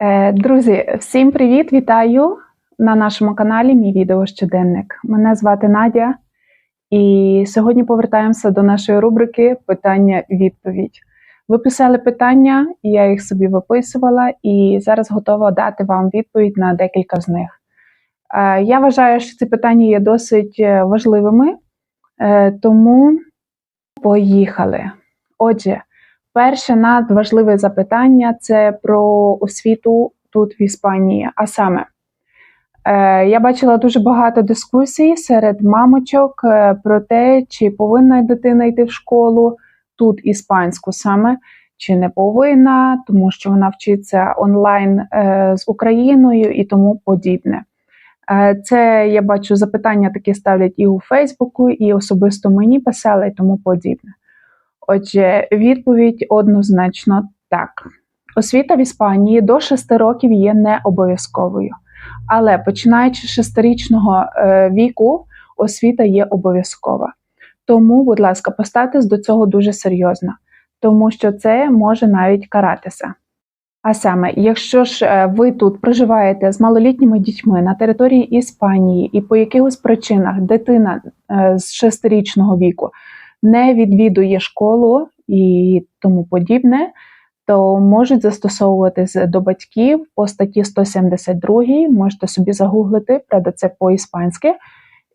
Е, Друзі, всім привіт! Вітаю на нашому каналі Мій відео щоденник. Мене звати Надя, і сьогодні повертаємося до нашої рубрики Питання-відповідь. Ви писали питання, я їх собі виписувала, і зараз готова дати вам відповідь на декілька з них. Е, Я вважаю, що ці питання є досить е, важливими, тому поїхали. Отже, Перше надважливе запитання це про освіту тут в Іспанії. А саме, е, я бачила дуже багато дискусій серед мамочок е, про те, чи повинна дитина йти в школу тут іспанську саме, чи не повинна, тому що вона вчиться онлайн е, з Україною і тому подібне. Це я бачу запитання такі ставлять і у Фейсбуку, і особисто мені писали і тому подібне. Отже, відповідь однозначно так. Освіта в Іспанії до 6 років є не обов'язковою. Але починаючи з 6-річного е, віку, освіта є обов'язкова. Тому, будь ласка, поставтесь до цього дуже серйозно, тому що це може навіть каратися. А саме, якщо ж е, ви тут проживаєте з малолітніми дітьми на території Іспанії і по якихось причинах дитина е, з 6-річного віку не відвідує школу і тому подібне, то можуть застосовуватись до батьків по статті 172, можете собі загуглити, правда, це по-іспанськи,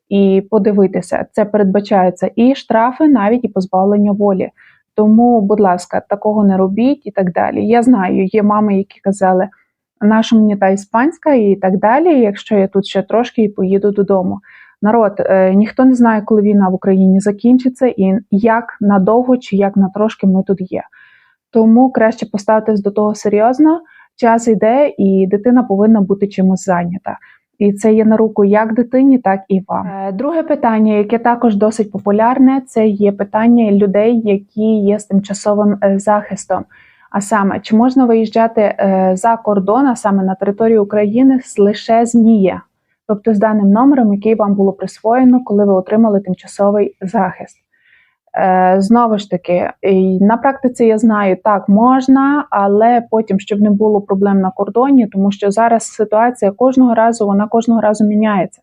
і подивитися. Це передбачаються і штрафи, навіть і позбавлення волі. Тому, будь ласка, такого не робіть і так далі. Я знаю, є мами, які казали, наша мені та іспанська і так далі. Якщо я тут ще трошки і поїду додому. Народ, е, ніхто не знає, коли війна в Україні закінчиться, і як надовго чи як на трошки ми тут є. Тому краще поставитись до того серйозно. Час йде, і дитина повинна бути чимось зайнята. І це є на руку як дитині, так і вам. Е, Друге питання, яке також досить популярне, це є питання людей, які є з тимчасовим е, захистом. А саме, чи можна виїжджати за кордон, а саме на територію України лише з НІЄ? Тобто з даним номером, який вам було присвоєно, коли ви отримали тимчасовий захист. Е, Знову ж таки, на практиці я знаю, так можна, але потім, щоб не було проблем на кордоні, тому що зараз ситуація кожного разу вона кожного разу міняється.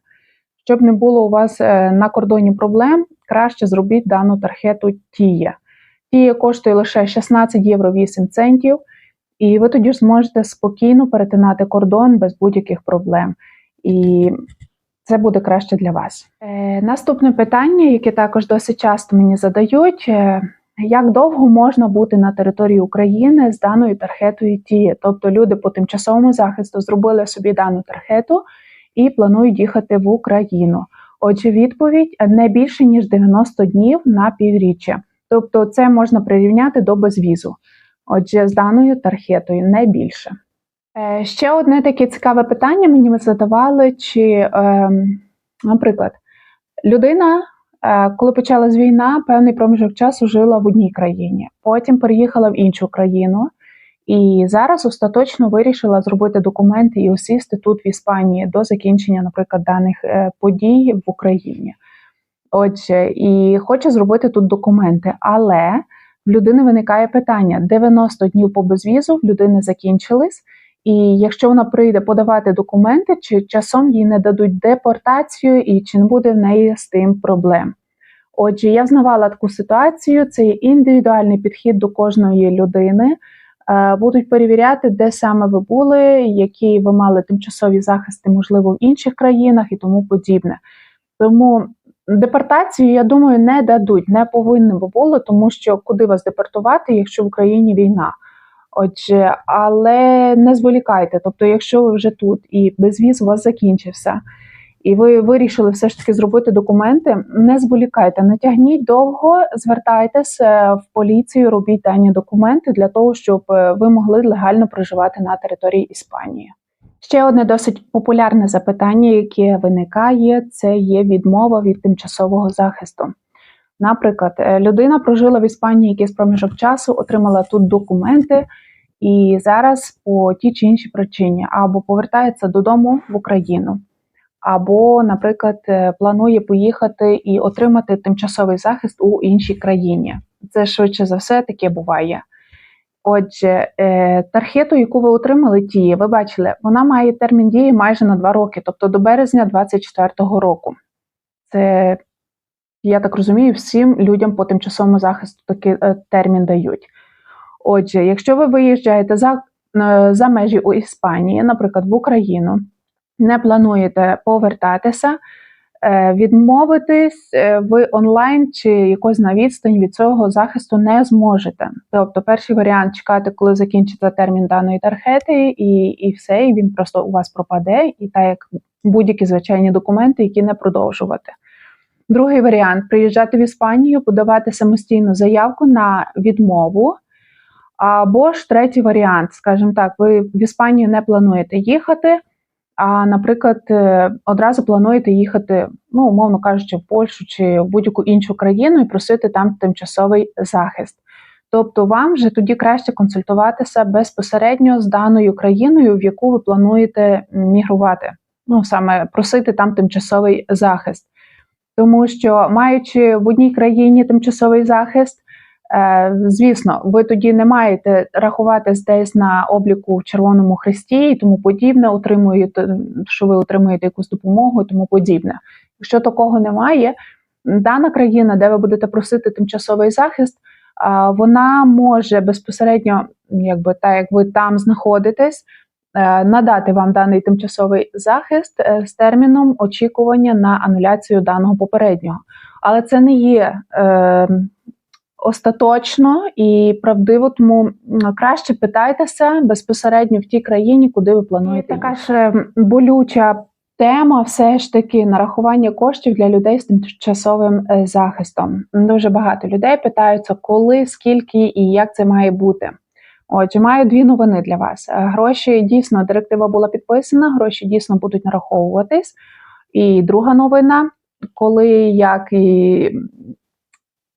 Щоб не було у вас е, на кордоні проблем, краще зробіть дану тархету Тія. Тія коштує лише 16 євро 8 центів, і ви тоді ж зможете спокійно перетинати кордон без будь-яких проблем і це буде краще для вас. Е, Наступне питання, яке також досить часто мені задають: е, як довго можна бути на території України з даною тархетою Тії? Тобто люди по тимчасовому захисту зробили собі дану тархету і планують їхати в Україну. Отже, відповідь не більше ніж 90 днів на півріччя. Тобто, це можна прирівняти до безвізу. Отже, з даною тархетою не більше. Е, Ще одне таке цікаве питання мені задавали, чи, е, наприклад, людина, е, коли почалась війна, певний проміжок часу жила в одній країні, потім переїхала в іншу країну, і зараз остаточно вирішила зробити документи і осісти тут в Іспанії до закінчення, наприклад, даних е, подій в Україні. Отже, і хоче зробити тут документи, але в людини виникає питання: 90 днів по безвізу в людини закінчились. І якщо вона прийде подавати документи, чи часом їй не дадуть депортацію, і чи не буде в неї з тим проблем. Отже, я взнавала таку ситуацію, це є індивідуальний підхід до кожної людини. Е, будуть перевіряти, де саме ви були, які ви мали тимчасові захисти, можливо, в інших країнах і тому подібне. Тому депортацію, я думаю, не дадуть, не повинно би було, тому що куди вас депортувати, якщо в Україні війна. Отже, але не зволікайте. Тобто, якщо ви вже тут і безвіз у вас закінчився, і ви вирішили все ж таки зробити документи, не зволікайте, не тягніть довго, звертайтеся е, в поліцію, робіть дані документи для того, щоб е, ви могли легально проживати на території Іспанії. Ще одне досить популярне запитання, яке виникає, це є відмова від тимчасового захисту. Наприклад, е, людина прожила в Іспанії якийсь проміжок часу, отримала тут документи, і зараз по тій чи іншій причині або повертається додому в Україну, або, наприклад, е, планує поїхати і отримати тимчасовий захист у іншій країні. Це швидше за все таке буває. Отже, е, тархету, яку ви отримали, ті, ви бачили, вона має термін дії майже на 2 роки, тобто до березня 2024 року. Це, я так розумію, всім людям по тимчасовому захисту такий е, термін дають. Отже, якщо ви виїжджаєте за, е, за межі у Іспанії, наприклад, в Україну, не плануєте повертатися, е, відмовитись е, ви онлайн чи якось на відстань від цього захисту не зможете. Тобто, перший варіант чекати, коли закінчиться термін даної тархети, і, і все, і він просто у вас пропаде, і так як будь-які звичайні документи, які не продовжувати. Другий варіант приїжджати в Іспанію, подавати самостійну заявку на відмову. Або ж третій варіант, скажімо так, ви в Іспанію не плануєте їхати, а, наприклад, е, одразу плануєте їхати, ну, умовно кажучи, в Польщу чи в будь-яку іншу країну і просити там тимчасовий захист. Тобто вам вже тоді краще консультуватися безпосередньо з даною країною, в яку ви плануєте мігрувати, ну саме просити там тимчасовий захист. Тому що, маючи в одній країні тимчасовий захист, Звісно, ви тоді не маєте рахуватись десь на обліку в Червоному Хресті і тому подібне, отримуєте, що ви отримуєте якусь допомогу і тому подібне. Якщо такого немає, дана країна, де ви будете просити тимчасовий захист, а, вона може безпосередньо, якби так як ви там знаходитесь, е, надати вам даний тимчасовий захист е, з терміном очікування на ануляцію даного попереднього. Але це не є. Остаточно і правдиво, тому краще питайтеся безпосередньо в тій країні, куди ви плануєте. І Така ж е, болюча тема, все ж таки нарахування коштів для людей з тимчасовим е, захистом. Дуже багато людей питаються, коли, скільки і як це має бути. Отже, маю дві новини для вас. Е, Гроші дійсно директива була підписана, гроші дійсно будуть нараховуватись. І друга новина, коли як і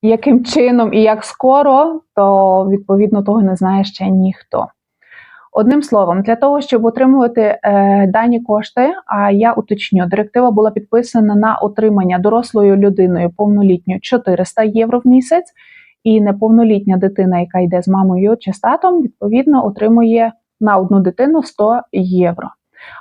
яким чином і як скоро, то відповідно того не знає ще ніхто. Одним словом, для того, щоб отримувати е, дані кошти, а я уточню, директива була підписана на отримання дорослою людиною повнолітньою 400 євро в місяць, і неповнолітня дитина, яка йде з мамою чи з татом, відповідно отримує на одну дитину 100 євро.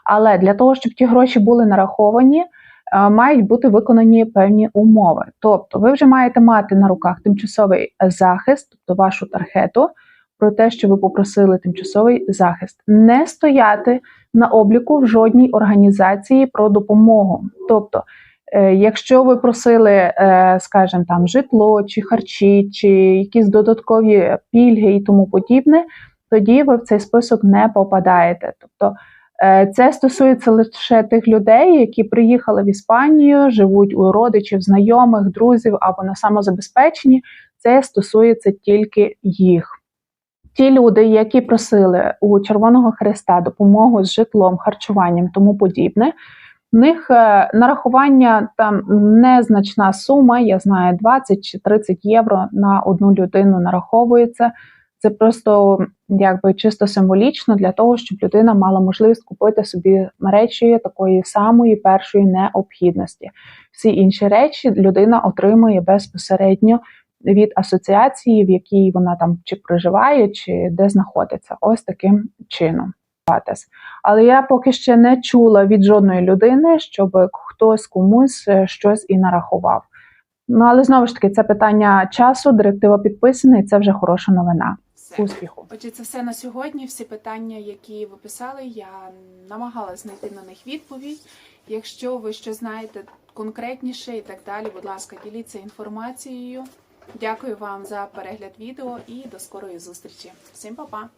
Але для того, щоб ті гроші були нараховані, мають бути виконані певні умови. Тобто, ви вже маєте мати на руках тимчасовий захист, тобто вашу тархету, про те, що ви попросили тимчасовий захист, не стояти на обліку в жодній організації про допомогу. Тобто, е, якщо ви просили, е, скажімо, там житло чи харчі, чи якісь додаткові пільги і тому подібне, тоді ви в цей список не попадаєте. Тобто Це стосується лише тих людей, які приїхали в Іспанію, живуть у родичів, знайомих, друзів або на самозабезпеченні. Це стосується тільки їх. Ті люди, які просили у Червоного Христа допомогу з житлом, харчуванням тому подібне. В них е, нарахування там незначна сума, я знаю, 20 чи 30 євро на одну людину нараховується. Це просто якби чисто символічно для того, щоб людина мала можливість купити собі речі такої самої першої необхідності. Всі інші речі людина отримує безпосередньо від асоціації, в якій вона там чи проживає, чи де знаходиться. Ось таким чином. Але я поки ще не чула від жодної людини, щоб хтось комусь е, щось і нарахував. Ну але знову ж таки, це питання часу, директива підписана, і це вже хороша новина. Все. Успіху. Отже, це все на сьогодні. Всі питання, які ви писали, я намагалась знайти на них відповідь. Якщо ви що знаєте конкретніше і так далі, будь ласка, діліться інформацією. Дякую вам за перегляд відео і до скорої зустрічі. Всім па-па!